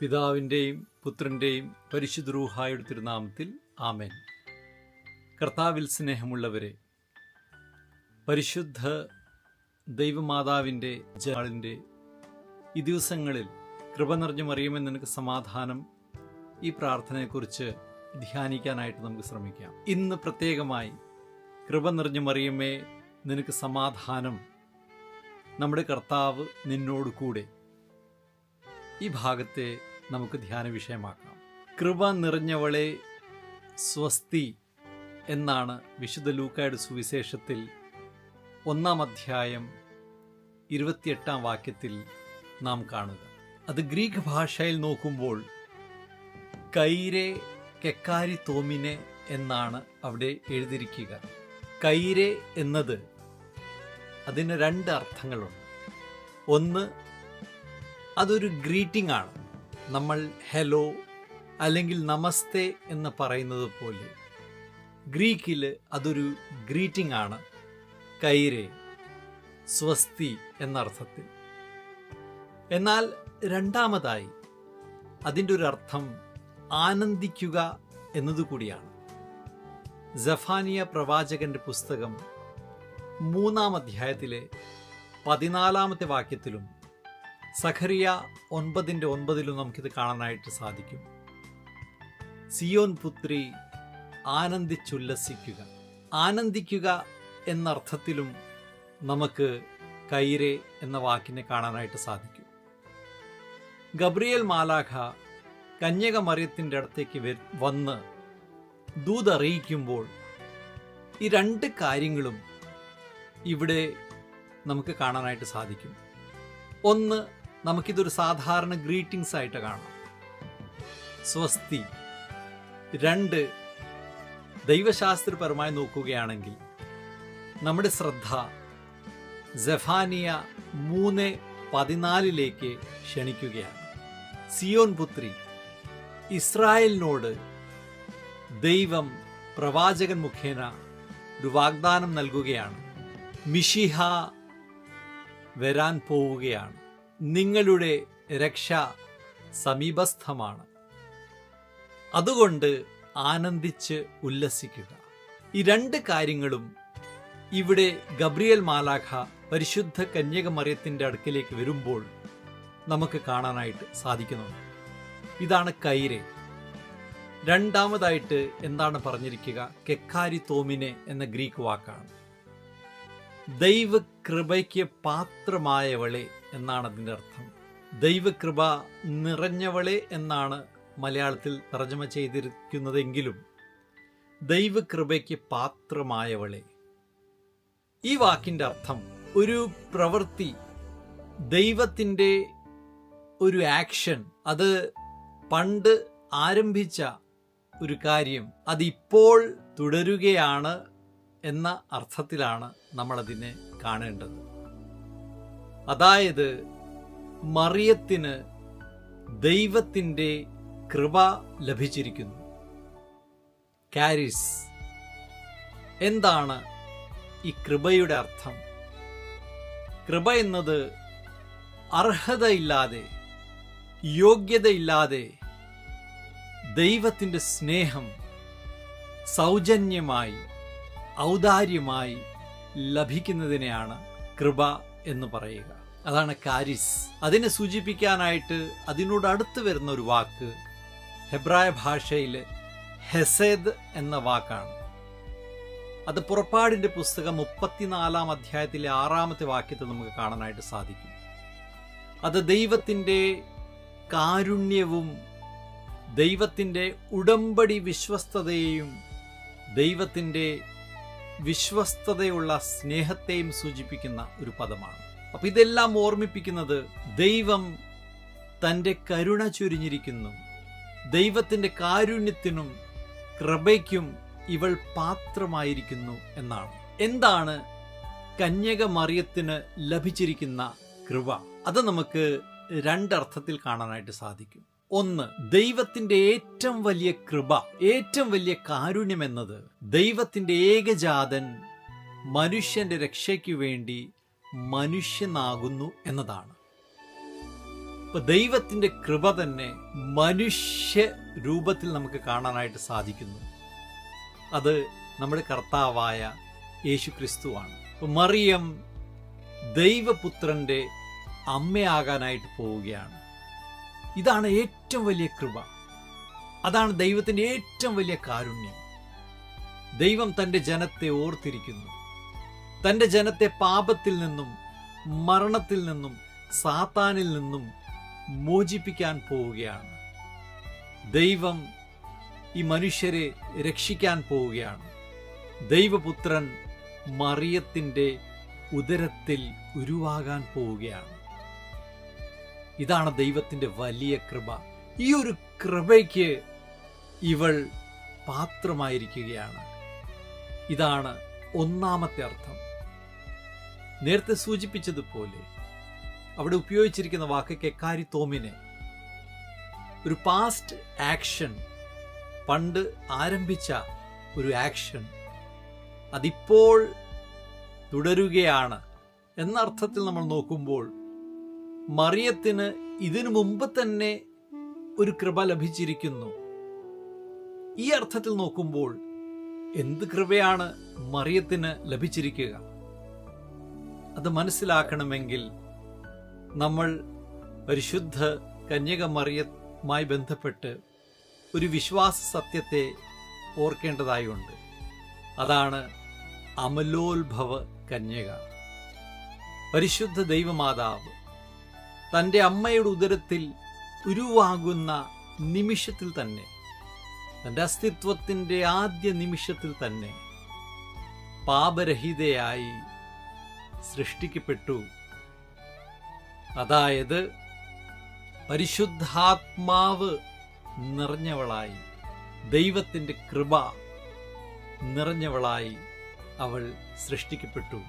പിതാവിന്റെയും പുത്രന്റെയും പരിശുദ്ധ റൂഹായുടെ തിരുനാമത്തിൽ ആമേൻ. കർത്താവിൽ സ്നേഹമുള്ളവരെ പരിശുദ്ധ ദൈവമാതാവിന്റെ ജാളിന്റെ ഈ ദിവസങ്ങളിൽ കൃപ നിറഞ്ഞു മറിയുമെന്ന് നിനക്ക് സമാധാനം ഈ പ്രാർത്ഥനയെക്കുറിച്ച് ധ്യാനിക്കാനായിട്ട് നമുക്ക് ശ്രമിക്കാം. ഇന്ന് പ്രത്യേകമായി കൃപ നിറഞ്ഞു മറിയുമേ നിനക്ക് സമാധാനം നമ്മുടെ കർത്താവ് നിന്നോട് കൂടെ ഈ ഭാഗത്തെ നമുക്ക് ധ്യാന വിഷയമാക്കാം. കൃപ നിറഞ്ഞവളെ സ്വസ്തി എന്നാണ് വിശുദ്ധ ലൂക്കായുടെ സുവിശേഷത്തിൽ ഒന്നാം അധ്യായം ഇരുപത്തിയെട്ടാം വാക്യത്തിൽ നാം കാണുക. അത് ഗ്രീക്ക് ഭാഷയിൽ നോക്കുമ്പോൾ കൈരെ കെക്കാരി തോമിനെ എന്നാണ് അവിടെ എഴുതിയിരിക്കുക. കൈരെ എന്നത് അതിന് രണ്ട് അർത്ഥങ്ങളുണ്ട്. ഒന്ന് അതൊരു ഗ്രീറ്റിംഗ് ആണ്. നമ്മൾ ഹലോ അല്ലെങ്കിൽ നമസ്തേ എന്ന് പറയുന്നത് പോലെ. ഗ്രീക്കിൽ അതൊരു ഗ്രീറ്റിംഗ് ആണ്. കൈരെ സ്വസ്തി എന്നർത്ഥത്തിൽ. എന്നാൽ രണ്ടാമതായി അതിന്റെ ഒരു അർത്ഥം ആനന്ദിക്കുക എന്നതുകൂടിയാണ് ജഫാനിയ പ്രവാചകന്റെ പുസ്തകം മൂന്നാം അധ്യായത്തിലെ പതിനാലാമത്തെ വാക്യത്തിലും സഖറിയ ഒൻപതിന്റെ ഒൻപതിലും നമുക്കിത് കാണാനായിട്ട് സാധിക്കും. സിയോൻ പുത്രി ആനന്ദിച്ചുല്ലസിക്കുക. ആനന്ദിക്കുക എന്നർത്ഥത്തിലും നമുക്ക് കൈരെ എന്ന വാക്കിനെ കാണാനായിട്ട് സാധിക്കും. ഗബ്രിയേൽ മാലാഖ കന്യക മറിയത്തിന്റെ അടുത്തേക്ക് വന്ന് ദൂതറിയിക്കുമ്പോൾ ഈ രണ്ട് കാര്യങ്ങളും ഇവിടെ നമുക്ക് കാണാനായിട്ട് സാധിക്കും. ഒന്ന് നമുക്കിതൊരു സാധാരണ ഗ്രീറ്റിംഗ്സ് ആയിട്ട് കാണാം. സ്വസ്തി. രണ്ട് ദൈവശാസ്ത്രപരമായി നോക്കുകയാണെങ്കിൽ നമ്മുടെ ശ്രദ്ധ ജഫാനിയ മൂന്ന് പതിനാലിലേക്ക് ക്ഷണിക്കുകയാണ്. സിയോൻ പുത്രി ഇസ്രായേലിനോട് ദൈവം പ്രവാചകൻ മുഖേന ഒരു വാഗ്ദാനം നൽകുകയാണ്. മിഷിഹ വരാൻ പോവുകയാണ്. നിങ്ങളുടെ രക്ഷ സമീപസ്ഥമാണ്. അതുകൊണ്ട് ആനന്ദിച്ച് ഉല്ലസിക്കുക. ഈ രണ്ട് കാര്യങ്ങളും ഇവിടെ ഗബ്രിയേൽ മാലാഖ പരിശുദ്ധ കന്യകമറിയത്തിന്റെ അടുക്കിലേക്ക് വരുമ്പോൾ നമുക്ക് കാണാനായിട്ട് സാധിക്കുന്നുണ്ട്. ഇതാണ് കൈരെ. രണ്ടാമതായിട്ട് എന്താണ് പറഞ്ഞിരിക്കുക? കെക്കാരി തോമിനെ എന്ന ഗ്രീക്ക് വാക്കാണ്. ദൈവകൃപയ്ക്ക് പാത്രമായവളെ എന്നാണ് അതിന്റെ അർത്ഥം. ദൈവകൃപ നിറഞ്ഞവളെ എന്നാണ് മലയാളത്തിൽ തർജമ ചെയ്തിരിക്കുന്നതെങ്കിലും ദൈവകൃപയ്ക്ക് പാത്രമായവളെ. ഈ വാക്കിന്റെ അർത്ഥം ഒരു പ്രവൃത്തി ദൈവത്തിന്റെ ഒരു ആക്ഷൻ അത് പണ്ട് ആരംഭിച്ച ഒരു കാര്യം അതിപ്പോൾ തുടരുകയാണ് എന്ന അർത്ഥത്തിലാണ് നമ്മളതിനെ കാണേണ്ടത്. അതായത് മറിയത്തിന് ദൈവത്തിന്റെ കൃപ ലഭിച്ചിരിക്കുന്നു. കാരിസ് എന്താണ് ഈ കൃപയുടെ അർത്ഥം? കൃപ എന്നത് അർഹതയില്ലാതെ യോഗ്യതയില്ലാതെ ദൈവത്തിന്റെ സ്നേഹം സൗജന്യമായി ഔദാര്യമായി ലഭിക്കുന്നതിനെയാണ് കൃപ എന്ന് പറയുക. അതാണ് കാരിസ്. അതിനെ സൂചിപ്പിക്കാനായിട്ട് അതിനോട് അടുത്ത് വരുന്ന ഒരു വാക്ക് ഹെബ്രായ ഭാഷയിൽ ഹെസേദ് എന്ന വാക്കാണ്. അത് പുറപ്പാടിന്റെ പുസ്തകം മുപ്പത്തിനാലാം അധ്യായത്തിലെ ആറാമത്തെ വാക്യത്തിൽ നമുക്ക് കാണാനായിട്ട് സാധിക്കും. അത് ദൈവത്തിന്റെ കാരുണ്യവും ദൈവത്തിന്റെ ഉടമ്പടി വിശ്വസ്തതയെയും ദൈവത്തിന്റെ വിശ്വസ്തതയുള്ള സ്നേഹത്തെയും സൂചിപ്പിക്കുന്ന ഒരു പദമാണ്. അപ്പൊ ഇതെല്ലാം ഓർമ്മിപ്പിക്കുന്നത് ദൈവം തന്റെ കരുണ ചൊരിഞ്ഞിരിക്കുന്നു. ദൈവത്തിന്റെ കാരുണ്യത്തിനും കൃപയ്ക്കും ഇവൾ പാത്രമായിരിക്കുന്നു എന്നാണ്. എന്താണ് കന്യക മറിയത്തിന് ലഭിച്ചിരിക്കുന്ന കൃപ? അത് നമുക്ക് രണ്ടർത്ഥത്തിൽ കാണാനായിട്ട് സാധിക്കും. ഒന്ന് ദൈവത്തിന്റെ ഏറ്റവും വലിയ കൃപ ഏറ്റവും വലിയ കാരുണ്യം എന്നത് ദൈവത്തിന്റെ ഏകജാതൻ മനുഷ്യന്റെ രക്ഷയ്ക്ക് വേണ്ടി മനുഷ്യനാകുന്നു എന്നതാണ്. ഇപ്പൊ ദൈവത്തിന്റെ കൃപ തന്നെ മനുഷ്യ രൂപത്തിൽ നമുക്ക് കാണാനായിട്ട് സാധിക്കുന്നു. അത് നമ്മുടെ കർത്താവായ യേശു ക്രിസ്തുവാണ് മറിയം ദൈവപുത്രന്റെ അമ്മയാകാനായിട്ട് പോവുകയാണ്. ഇതാണ് ഏറ്റവും വലിയ കൃപ. അതാണ് ദൈവത്തിന്റെ ഏറ്റവും വലിയ കാരുണ്യം. ദൈവം തന്റെ ജനത്തെ ഓർത്തിരിക്കുന്നു. തന്റെ ജനത്തെ പാപത്തിൽ നിന്നും മരണത്തിൽ നിന്നും സാത്താനിൽ നിന്നും മോചിപ്പിക്കാൻ പോവുകയാണ്. ദൈവം ഈ മനുഷ്യരെ രക്ഷിക്കാൻ പോവുകയാണ്. ദൈവപുത്രൻ മറിയത്തിന്റെ ഉദരത്തിൽ ഉരുവാകാൻ പോവുകയാണ്. ഇതാണ് ദൈവത്തിന്റെ വലിയ കൃപ. ഈ ഒരു കൃപയ്ക്ക് ഇവൾ പാത്രമായിരിക്കുകയാണ്. ഇതാണ് ഒന്നാമത്തെ അർത്ഥം. നേരത്തെ സൂചിപ്പിച്ചതുപോലെ അവിടെ ഉപയോഗിച്ചിരിക്കുന്ന വാക്ക് കെക്കാരി തോമിനെ ഒരു പാസ്റ്റ് ആക്ഷൻ പണ്ട് ആരംഭിച്ച ഒരു ആക്ഷൻ അതിപ്പോൾ തുടരുകയാണ് എന്നർത്ഥത്തിൽ നമ്മൾ നോക്കുമ്പോൾ മറിയത്തിന് ഇതിനു മുമ്പ് തന്നെ ഒരു കൃപ ലഭിച്ചിരിക്കുന്നു. ഈ അർത്ഥത്തിൽ നോക്കുമ്പോൾ എന്ത് കൃപയാണ് മറിയത്തിന് ലഭിച്ചിരിക്കുക? അത് മനസ്സിലാക്കണമെങ്കിൽ നമ്മൾ പരിശുദ്ധ കന്യക മറിയമായി ബന്ധപ്പെട്ട് ഒരു വിശ്വാസ സത്യത്തെ ഓർക്കേണ്ടതായുണ്ട്. അതാണ് അമലോത്ഭവ കന്യക. പരിശുദ്ധ ദൈവമാതാവ് തന്റെ അമ്മയുടെ ഉദരത്തിൽ ഉരുവാകുന്ന നിമിഷത്തിൽ തന്നെ തന്റെ അസ്തിത്വത്തിന്റെ ആദ്യ നിമിഷത്തിൽ തന്നെ പാപരഹിതയായി സൃഷ്ടിക്കപ്പെട്ടു. അതായത് പരിശുദ്ധാത്മാവ് നിറഞ്ഞവളായി ദൈവത്തിന്റെ കൃപ നിറഞ്ഞവളായി അവൾ സൃഷ്ടിക്കപ്പെട്ടു.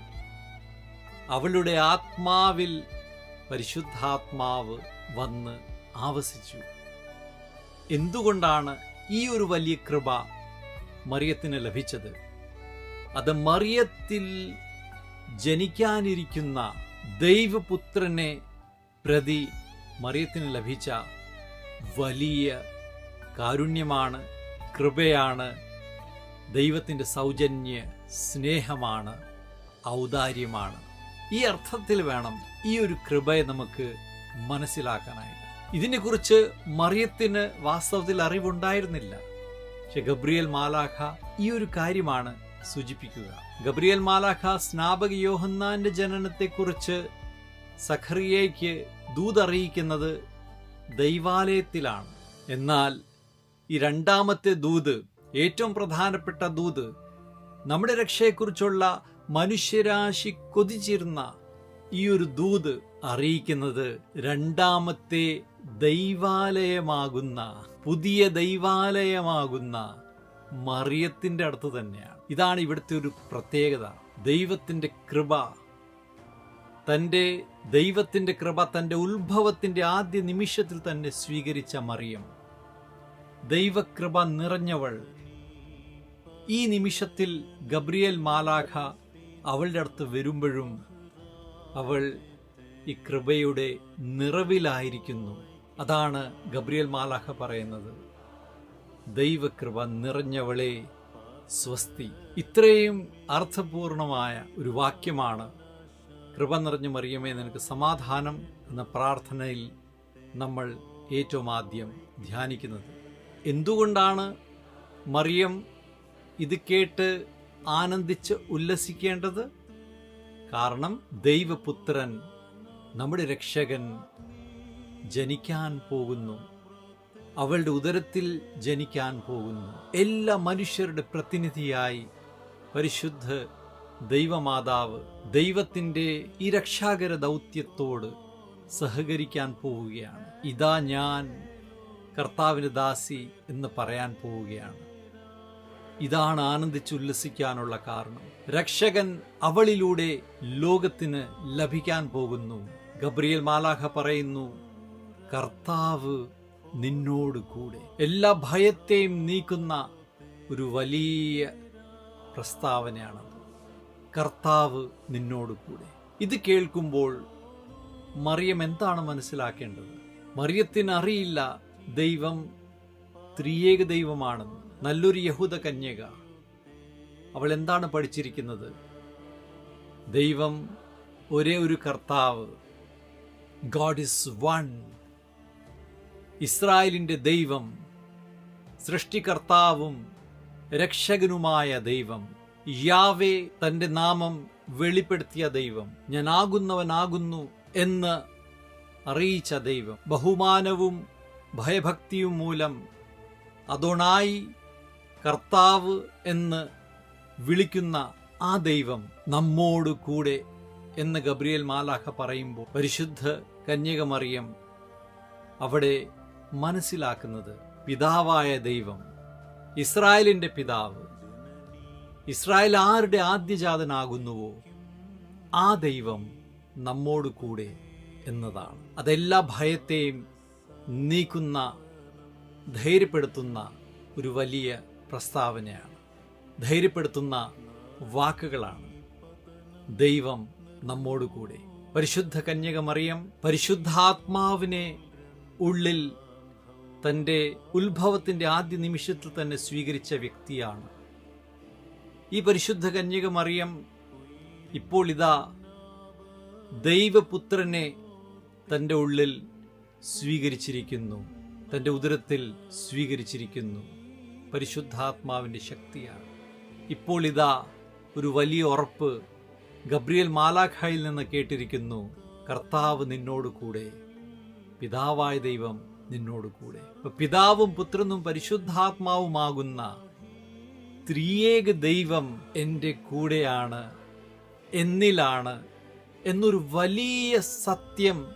അവളുടെ ആത്മാവിൽ പരിശുദ്ധാത്മാവ് വന്ന് ആവസിച്ചു. എന്തുകൊണ്ടാണ് ഈ ഒരു വലിയ കൃപ മറിയത്തിന് ലഭിച്ചത്? അത് മറിയത്തിൽ ജനിക്കാനിരിക്കുന്ന ദൈവപുത്രനെ പ്രതി മറിയത്തിന് ലഭിച്ച വലിയ കാരുണ്യമാണ് കൃപയാണ് ദൈവത്തിന്റെ സൗജന്യ സ്നേഹമാണ് ഔദാര്യമാണ്. ഈ അർത്ഥത്തിൽ വേണം ഈ ഒരു കൃപയെ നമുക്ക് മനസ്സിലാക്കാനായിട്ട്. ഇതിനെക്കുറിച്ച് മറിയത്തിന് വാസ്തവത്തിൽ അറിവുണ്ടായിരുന്നില്ല. പക്ഷെ ഗബ്രിയേൽ മാലാഖ ഈ ഒരു കാര്യമാണ് സൂചിപ്പിക്കുക. ഗബ്രിയേൽ മാലാഖ സ്നാപക യോഹന്നാന്റെ ജനനത്തെക്കുറിച്ച് സഖറിയയ്ക്ക് ദൂതറിയിക്കുന്നത് ദൈവാലയത്തിലാണ്. എന്നാൽ ഈ രണ്ടാമത്തെ ദൂത് ഏറ്റവും പ്രധാനപ്പെട്ട ദൂത് നമ്മുടെ രക്ഷയെക്കുറിച്ചുള്ള മനുഷ്യരാശി കൊതിച്ചിരുന്ന ഈ ഒരു ദൂത് അറിയിക്കുന്നത് രണ്ടാമത്തെ ദൈവാലയമാകുന്ന പുതിയ ദൈവാലയമാകുന്ന മറിയത്തിന്റെ അടുത്ത് തന്നെയാണ്. ഇതാണ് ഇവിടുത്തെ ഒരു പ്രത്യേകത. ദൈവത്തിന്റെ കൃപ തന്റെ ദൈവത്തിന്റെ കൃപ തന്റെ ഉത്ഭവത്തിന്റെ ആദ്യ നിമിഷത്തിൽ തന്നെ സ്വീകരിച്ച മറിയം. ദൈവകൃപ നിറഞ്ഞവൾ. ഈ നിമിഷത്തിൽ ഗബ്രിയേൽ മാലാഖ അവളുടെ അടുത്ത് വരുമ്പോഴും അവൾ ഈ കൃപയുടെ നിറവിലായിരിക്കുന്നു. അതാണ് ഗബ്രിയൽ മാലാഹ പറയുന്നത്. ദൈവകൃപ നിറഞ്ഞവളെ സ്വസ്തി. ഇത്രയും അർത്ഥപൂർണമായ ഒരു വാക്യമാണ് കൃപ നിറഞ്ഞ മറിയമേ നിനക്ക് സമാധാനം എന്ന പ്രാർത്ഥനയിൽ നമ്മൾ ഏറ്റവും ആദ്യം ധ്യാനിക്കുന്നത്. എന്തുകൊണ്ടാണ് മറിയം ഇത് കേട്ട് ആനന്ദിച്ച് ഉല്ലസിക്കേണ്ടത് കാരണം ദൈവപുത്രൻ നമ്മുടെ രക്ഷകൻ ജനിക്കാൻ പോകുന്നു. അവളുടെ ഉദരത്തിൽ ജനിക്കാൻ പോകുന്നു. എല്ലാ മനുഷ്യരുടെ പ്രതിനിധിയായി പരിശുദ്ധ ദൈവമാതാവ് ദൈവത്തിന്റെ ഈ രക്ഷാകര ദൗത്യത്തോട് സഹകരിക്കാൻ പോവുകയാണ്. ഇതാ ഞാൻ കർത്താവിന് ദാസി എന്ന് പറയാൻ പോവുകയാണ്. ഇതാണ് ആനന്ദിച്ചുല്ലസിക്കാനുള്ള കാരണം. രക്ഷകൻ അവളിലൂടെ ലോകത്തിന് ലഭിക്കാൻ പോകുന്നു. ഗബ്രിയേൽ മാലാഹ പറയുന്നു കർത്താവ് നിന്നോട് കൂടെ. എല്ലാ ഭയത്തെയും നീക്കുന്ന ഒരു വലിയ പ്രസ്താവനയാണ്. കർത്താവ് നിന്നോട് കൂടെ. ഇത് കേൾക്കുമ്പോൾ മറിയം എന്താണ് മനസ്സിലാക്കേണ്ടത്? മറിയത്തിനറിയില്ല ദൈവം ത്രിയേക ദൈവമാണെന്ന്. നല്ലൊരു യഹൂദ കന്യക. അവൾ എന്താണ് പഠിച്ചിരിക്കുന്നത്? ദൈവം ഒരേ ഒരു കർത്താവ്. ഗോഡ് ഇസ് വൺ ഇസ്രായേലിന്റെ ദൈവം സൃഷ്ടികർത്താവും രക്ഷകനുമായ ദൈവം യാവേ തന്റെ നാമം വെളിപ്പെടുത്തിയ ദൈവം ഞാൻ ആകുന്നവനാകുന്നു എന്ന് അറിയിച്ച ദൈവം. ബഹുമാനവും ഭയഭക്തിയും മൂലം അതോണായി കർത്താവ് എന്ന് വിളിക്കുന്ന ആ ദൈവം നമ്മോട് കൂടെ എന്ന് ഗബ്രിയേൽ മാലാഖ പറയുമ്പോൾ പരിശുദ്ധ കന്യകമറിയം അവിടെ മനസ്സിലാക്കുന്നത് പിതാവായ ദൈവം ഇസ്രായേലിന്റെ പിതാവ് ഇസ്രായേൽ ആരുടെ ആദ്യജാതനാകുന്നുവോ ആ ദൈവം നമ്മോട് കൂടെ എന്നതാണ്. അതെല്ലാ ഭയത്തെയും നീക്കുന്ന ധൈര്യപ്പെടുത്തുന്ന ഒരു വലിയ പ്രസ്താവനയാണ്. ധൈര്യപ്പെടുത്തുന്ന വാക്കുകളാണ്. ദൈവം നമ്മോട് കൂടെ പരിശുദ്ധ കന്യക മറിയം പരിശുദ്ധാത്മാവിനെ ഉള്ളിൽ തന്റെ ഉത്ഭവത്തിന്റെ ആദ്യ നിമിഷത്തിൽ തന്നെ സ്വീകരിച്ച വ്യക്തിയാണ്. ഈ പരിശുദ്ധ കന്യക മറിയം ഇപ്പോൾ ഇതാ ദൈവപുത്രനെ തന്റെ ഉള്ളിൽ സ്വീകരിച്ചിരിക്കുന്നു. തന്റെ ഉദരത്തിൽ സ്വീകരിച്ചിരിക്കുന്നു. പരിശുദ്ധാത്മാവിന്റെ ശക്തിയാണ്. ഇപ്പോൾ ഇതാ ഒരു വലിയ ഉറപ്പ് ഗബ്രിയേൽ മാലാഖായിൽ നിന്ന് കേട്ടിരിക്കുന്നു. കർത്താവ് നിന്നോട് കൂടെ പിതാവായ ദൈവം നിന്നോട് കൂടെ. പിതാവും പുത്രനും പരിശുദ്ധാത്മാവുമാകുന്ന ത്രിയേക ദൈവം എന്റെ കൂടെയാണ് എന്നിലാണ് എന്നൊരു വലിയ സത്യം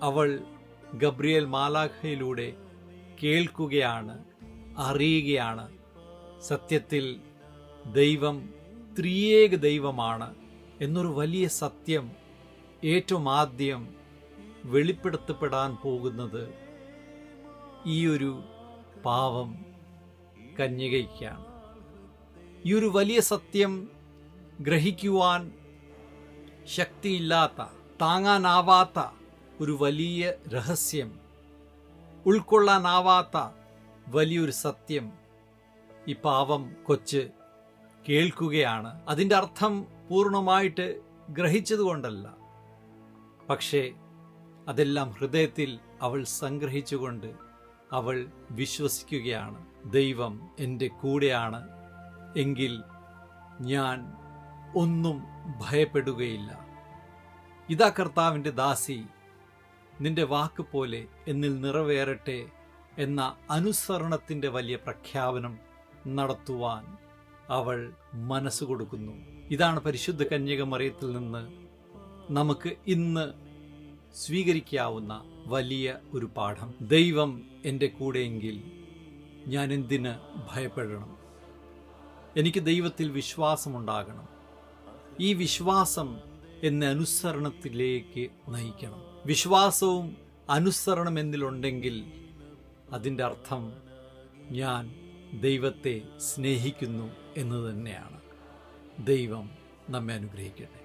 അവൾ ഗബ്രിയേൽ മാലാഖയിലൂടെ കേൾക്കുകയാണ്. അറിയുകയാണ്. സത്യത്തിൽ ദൈവം ത്രിയേക ദൈവമാണ് എന്നൊരു വലിയ സത്യം ഏറ്റവും ആദ്യം വെളിപ്പെടുത്തപ്പെടാൻ പോകുന്നത് ഈ ഒരു പാവം കന്യകയ്ക്കാണ്. ഈ ഒരു വലിയ സത്യം ഗ്രഹിക്കുവാൻ ശക്തിയില്ലാത്ത താങ്ങാനാവാത്ത ഒരു വലിയ രഹസ്യം ഉൾക്കൊള്ളാനാവാത്ത വലിയൊരു സത്യം ഈ പാവം കൊച്ച് കേൾക്കുകയാണ്. അതിന്റെ അർത്ഥം പൂർണമായിട്ട് ഗ്രഹിച്ചതുകൊണ്ടല്ല. പക്ഷേ അതെല്ലാം ഹൃദയത്തിൽ അവൾ സംഗ്രഹിച്ചുകൊണ്ട് അവൾ വിശ്വസിക്കുകയാണ്. ദൈവം എന്റെ കൂടെയാണ് എങ്കിൽ ഞാൻ ഒന്നും ഭയപ്പെടുകയില്ല. ഇതാ കർത്താവിന്റെ ദാസി നിന്റെ വാക്ക് പോലെ എന്നിൽ നിറവേറട്ടെ എന്ന അനുസരണത്തിന്റെ വലിയ പ്രഖ്യാപനം നടത്തുവാൻ അവൾ മനസ്സ് കൊടുക്കുന്നു. ഇതാണ് പരിശുദ്ധ കന്യകമറിയത്തിൽ നിന്ന് നമുക്ക് ഇന്ന് സ്വീകരിക്കാവുന്ന വലിയ ഒരു പാഠം. ദൈവം എന്റെ കൂടെയെങ്കിൽ ഞാൻ എന്തിന് ഭയപ്പെടണം? എനിക്ക് ദൈവത്തിൽ വിശ്വാസമുണ്ടാകണം. ഈ വിശ്വാസം എന്നെ അനുസരണത്തിലേക്ക് നയിക്കണം. വിശ്വാസവും അനുസരണം എന്നിലുണ്ടെങ്കിൽ അതിന്റെ അർത്ഥം ഞാൻ ദൈവത്തെ സ്നേഹിക്കുന്നു എന്ന് തന്നെയാണ്. ദൈവം നമ്മെ അനുഗ്രഹിക്കട്ടെ.